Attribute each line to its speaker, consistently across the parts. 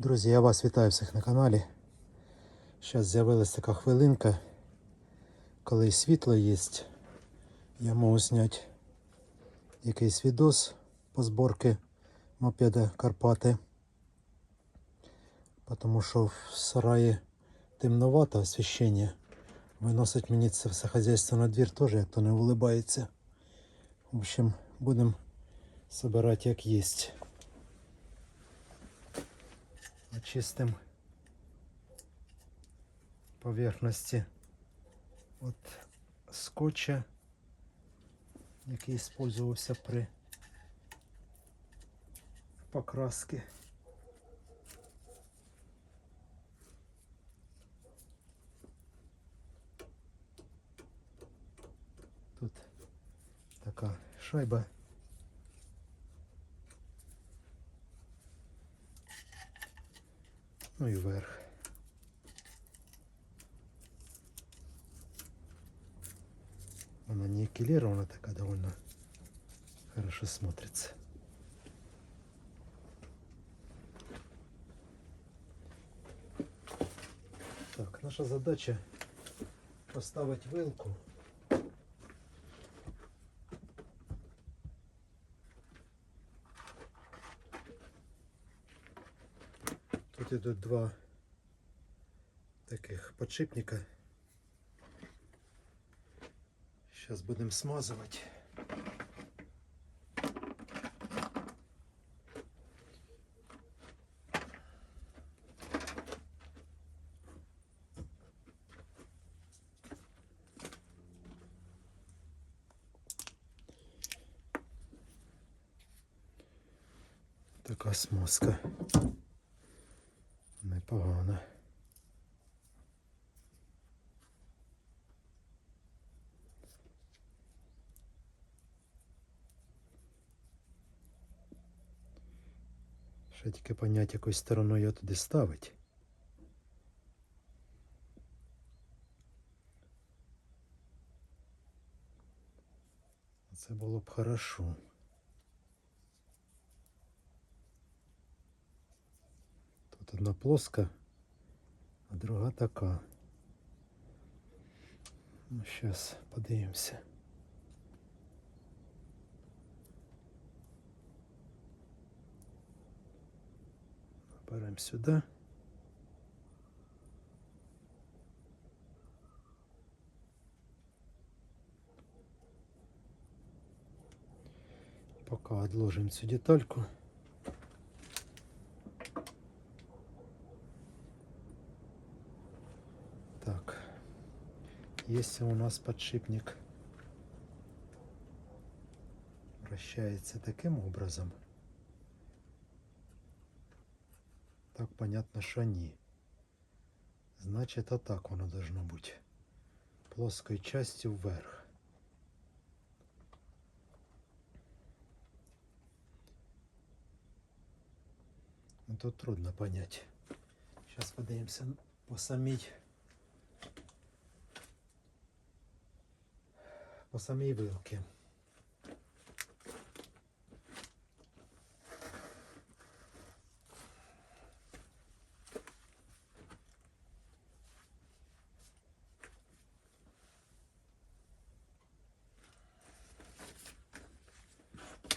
Speaker 1: Друзі, я вас вітаю всіх на каналі. Зараз з'явилась така хвилинка, коли світло є, я можу зняти якийсь відос по зборці мопеда Карпати. Тому що в сараї темновато освіщення. Виносить мені це все хазяйство на двір теж, як то не улибається. В общем, будемо збирати як єсть. Очистим поверхності от скотча, який использовался при покрасці. Тут така шайба. Ну и вверх. Она не экилирована, такая довольно хорошо смотрится. Так, наша задача поставить вилку. Идут два таких подшипника. Сейчас будем смазывать. Така смазка. Непогано. Ще тільки понять, якою стороною його туди ставить. Це було б хорошо. Тут одна плоска, а друга така. Ну, зараз подивимося. Беремо сюди. Пока отложим цю детальку. Так, если у нас подшипник вращается таким образом, так понятно, не. Значит, а так оно должно быть. Плоской частью вверх. Ну, Тут трудно понять. Сейчас подивимося по самій по самій вилки.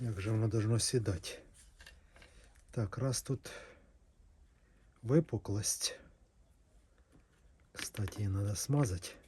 Speaker 1: Як же воно должно сідати? Так, раз тут выпуклость. Кстати, надо смазать.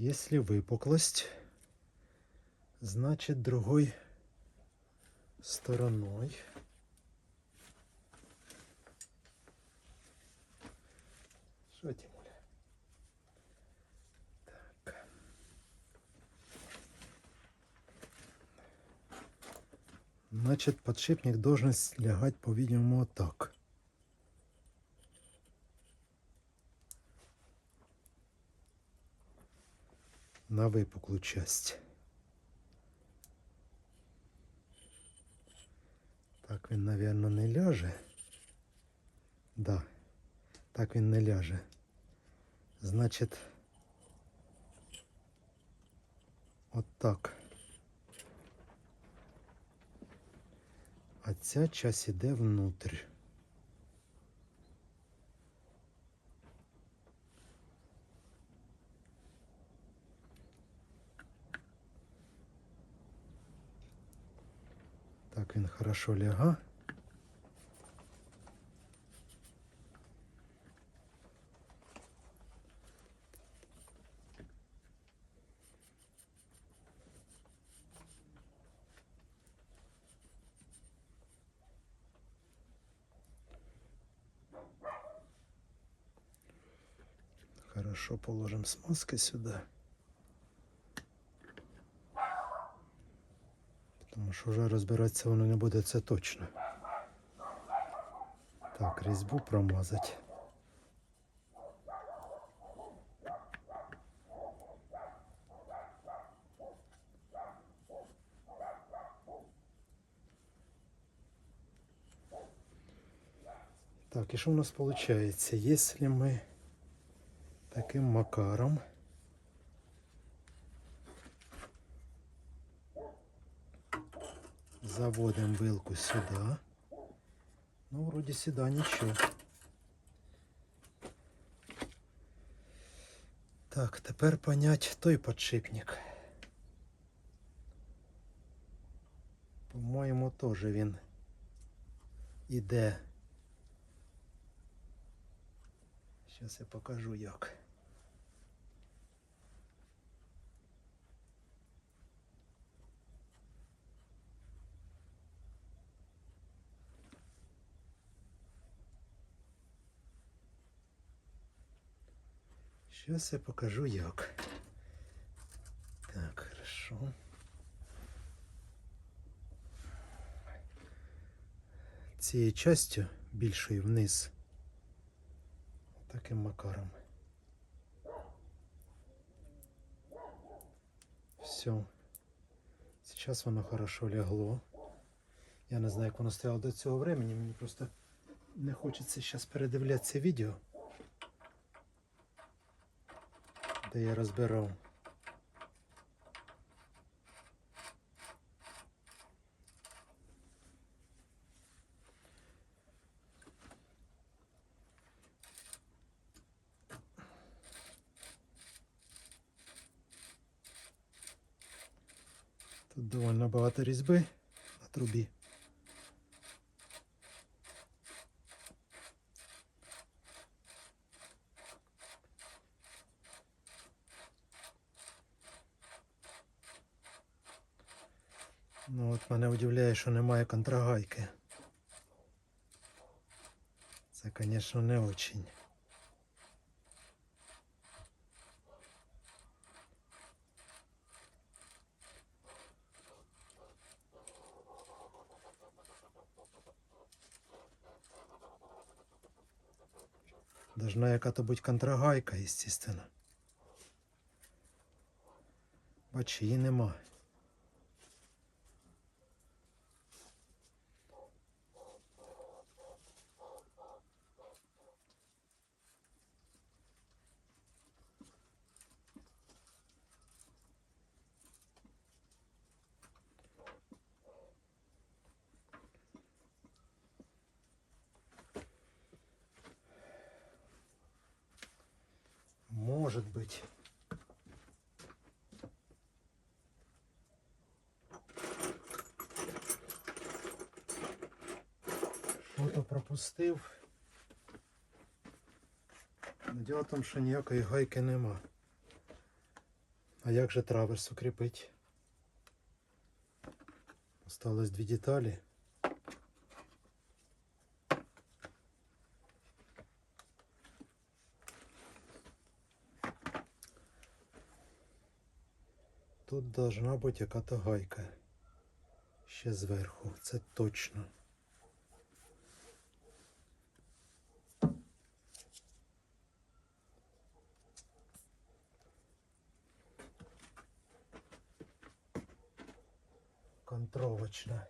Speaker 1: Если выпуклость, значит другой стороной. Что, Тимуля? Так. Значит, подшипник должен лягать, по-видимому, так. На выпуклую часть. Так він, наверное, не ляже. Да. Так він не ляже. Значить, от так. А ця часть іде внутрь. Так він хорошо ляга. Хорошо положим смазки сюда. Тому що вже розбиратися воно не буде, це точно. Так, різьбу промазать. Так, і що у нас виходить? Якщо ми таким макаром заводим вилку сюди. Ну, вроде сюда ничего. Так, тепер понять той подшипник. По-моєму, теж він іде. Зараз я покажу як. Сейчас я покажу як. Так, хорошо. Цією частю більшою вниз. Таким макаром. Все. Сейчас воно хорошо лягло. Я не знаю, як воно стояло до цього времени. Мені просто не хочеться зараз передивлятися відео. Де я розбирав. Тут довольно багато різьби на трубі. Мене удивляє, що немає контрагайки. Це, звісно, не очень. Должна яка-то бути контрагайка, естественно. Бач, її нема. Тому, що ніякої гайки нема. А як же траверс укріпить? Осталось дві деталі. Тут должна бути яка-то гайка. Ще зверху, це точно. Контровочна.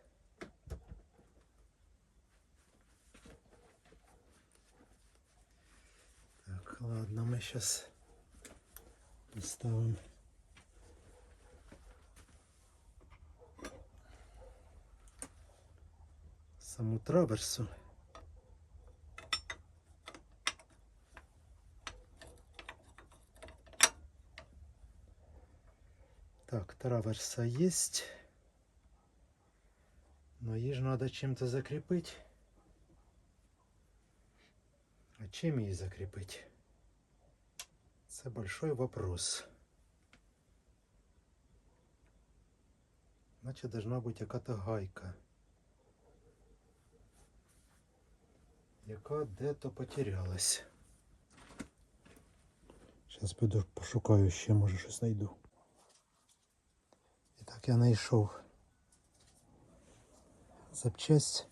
Speaker 1: Ладно, ми зараз поставимо. Саму траверсу. Так, траверса есть. Но її ж надо чем-то закрепить. А чем її закрепить? Це большой вопрос. Значит, должна быть яка-то гайка. Яка де-то потерялась. Зараз піду пошукаю ще, може щось знайду. І так я знайшов запчасть.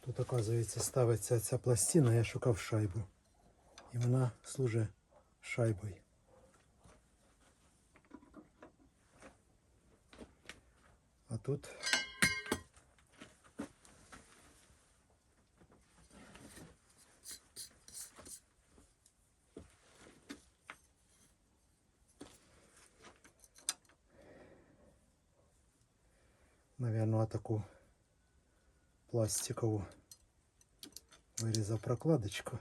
Speaker 1: Тут, оказується, ставиться ця пластина, я шукав шайбу. І вона служить шайбою. А тут Наверное, таку пластикову вирізав прокладочку.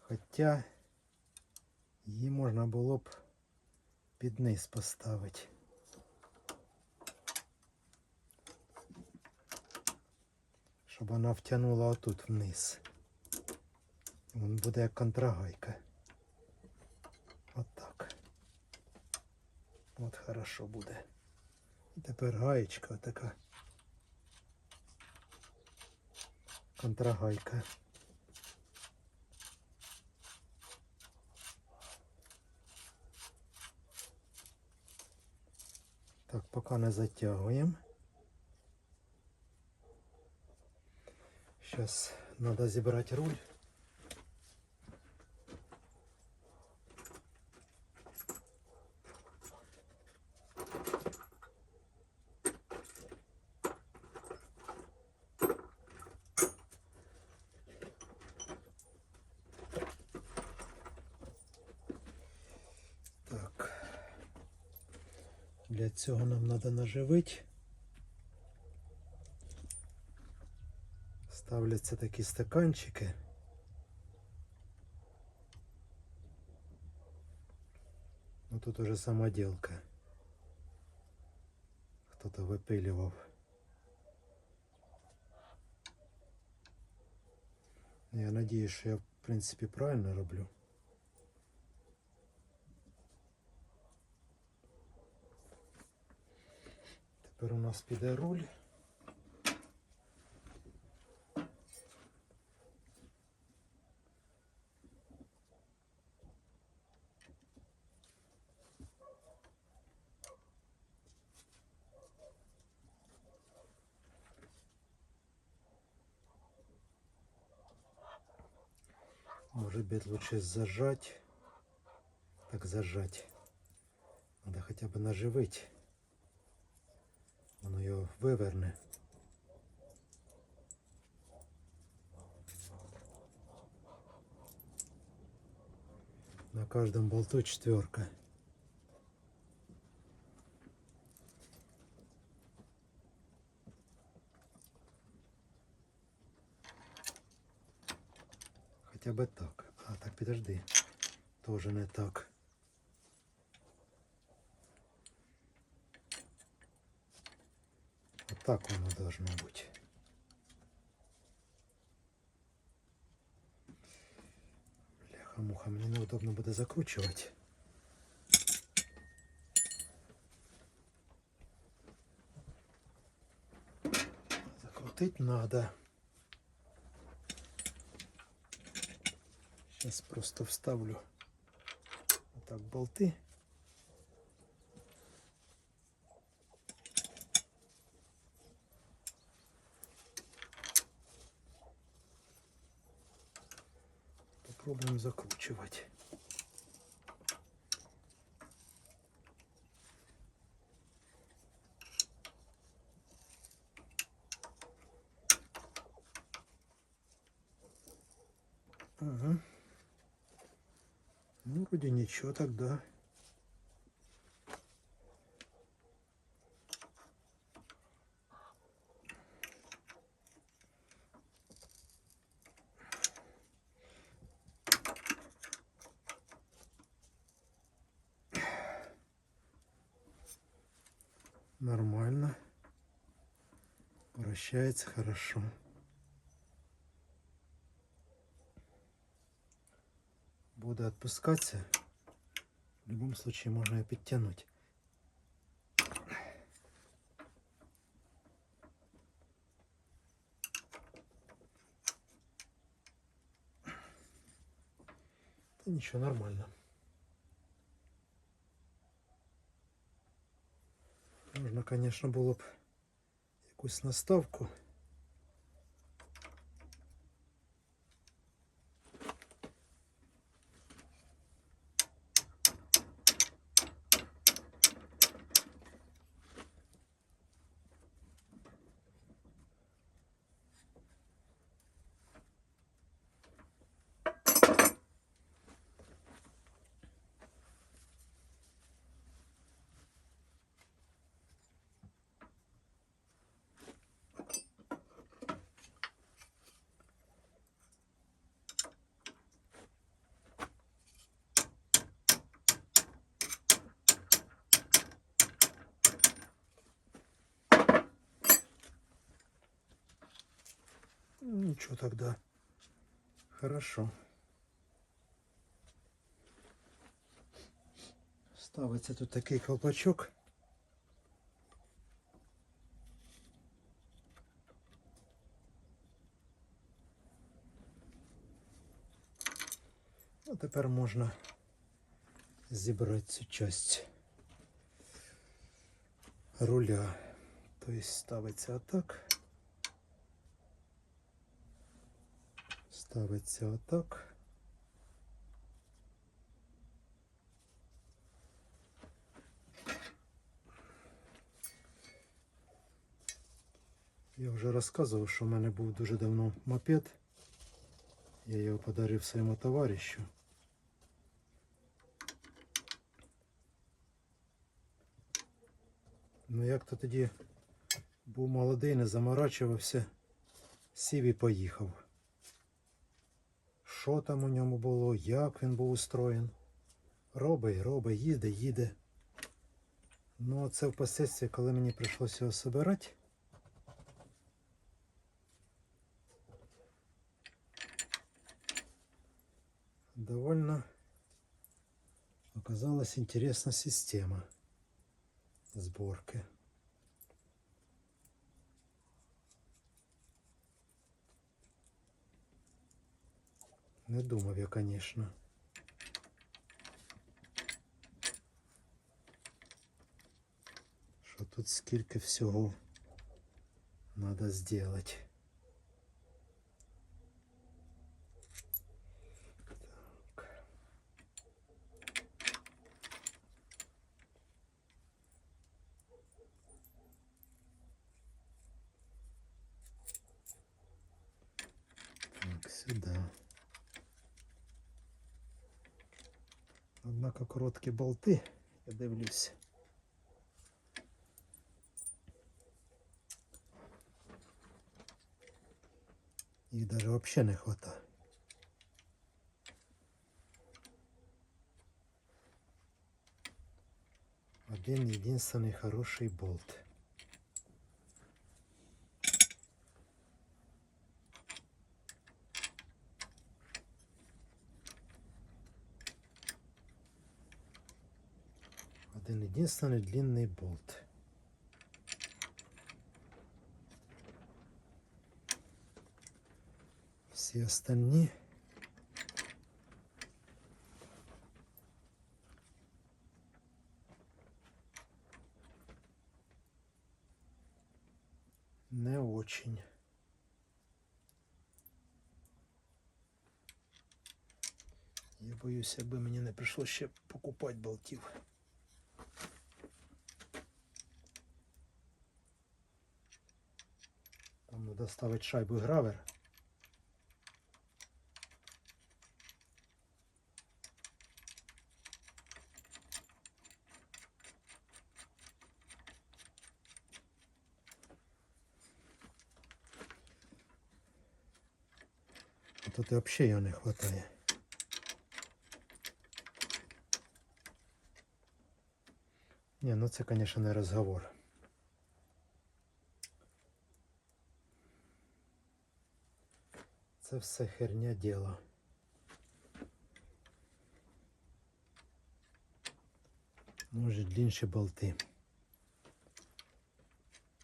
Speaker 1: Хоча її можна було б під низ поставити. Щоб вона втягнула отут вниз. Він буде як контрагайка. От так. От хорошо буде. І тепер гаєчка така. Контрагайка. Так, поки не затягуємо. Зараз треба зібрати руль. нам треба наживити. Ставляться такі стаканчики. Ну тут уже самоделка. Хто-то випилював. Я надіюсь, що я в принципі правильно роблю. Тепер у нас піде руль. Может быть лучше зажать. Так зажать. Надо хотя бы наживить. Воно його виверне. На каждом болту четверка. Хотя бы так. А, так, подожди. Тоже не так. Так воно должно быть. Бляха-муха, мені неудобно буде закручувати. Закрутить надо. Сейчас просто вставлю вот так болты. попробуем закручивать. Угу. Ну, вроде ничего тогда. Нормально. Вращается хорошо. Буду отпускаться. В любом случае можно ее подтянуть. Ничего, нормально. Конечно, було б якусь наставку. Ничего тогда. Хорошо. Ставиться тут такий колпачок. А тепер можна зібрати цю часть руля. Тобто ставиться отак. Ставиться отак. Я вже розказував, що в мене був дуже давно мопед. Я його подарив своєму товаришу. Ну як то тоді був молодий, не заморачувався, сів і поїхав. Що там у ньому було, як він був устроєн. Робить, робить, їде, їде. Ну, це впоследствии, коли мені прийшлося його собирати. Довольно оказалась интересная система сборки. Не думав я, конечно. Що тут скільки всього надо сделать. Так. Так, сюда. Однако короткі болти, я дивлюсь. Їх даже вообще не хватає. Один единственный хороший болт. Единственный длинный болт. Все остальные не очень. Я боюсь, аби мені не прийшло ще покупати болтів. Треба шайбу гравер. Тут взагалі його не вистачає. Ні, ну це, конечно не разговор Це все херня діло. Може длиннее болти.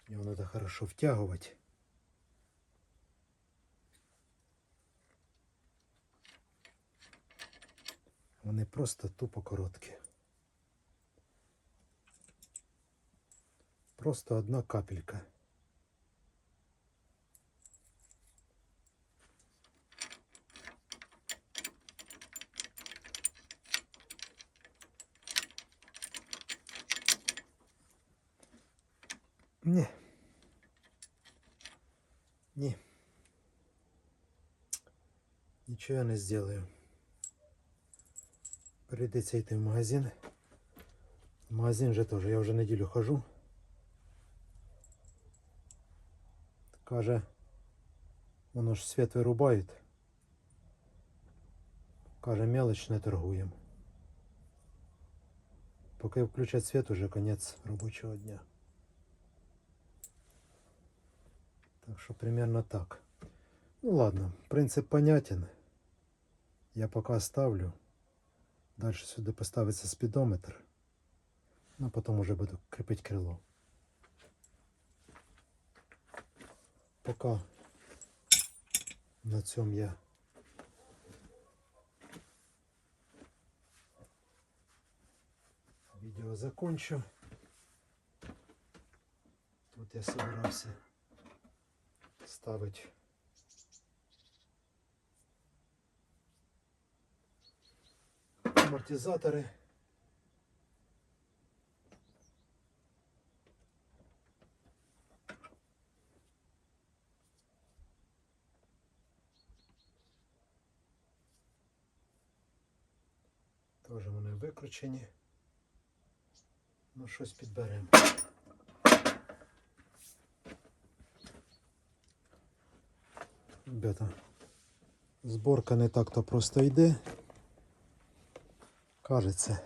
Speaker 1: Его надо хорошо втягивать. Вони просто тупо короткі. Просто одна капелька. Ні. Ні. Нічого я не зроблю. Прийдеться йти в магазин. В магазин же теж. Я вже неділю хожу. Каже, воно ж світ вирубають. Каже, мелоч не торгуємо. Поки включать світ, уже конець робочого дня. Так что примерно так. Ну ладно, принцип понятен. Я пока оставлю. Дальше сюда поставится спидометр. Ну, потом уже буду крепить крыло. Пока на цьому я видео закончу. Тут я собирался ставить амортизатори. Теж вони викручені. Ну, щось підберемо. Ребята, зборка не так-то просто йде. Кажеться,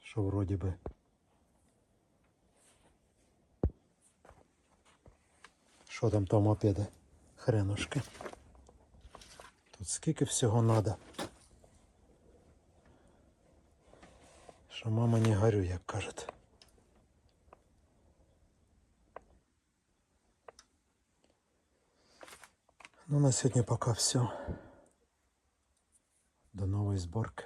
Speaker 1: що вроді би. Що там там мопеди? Хренушки. Тут скільки всього надо. Що мама не горю, як кажуть. Ну, на сегодня пока все. До новой сборки.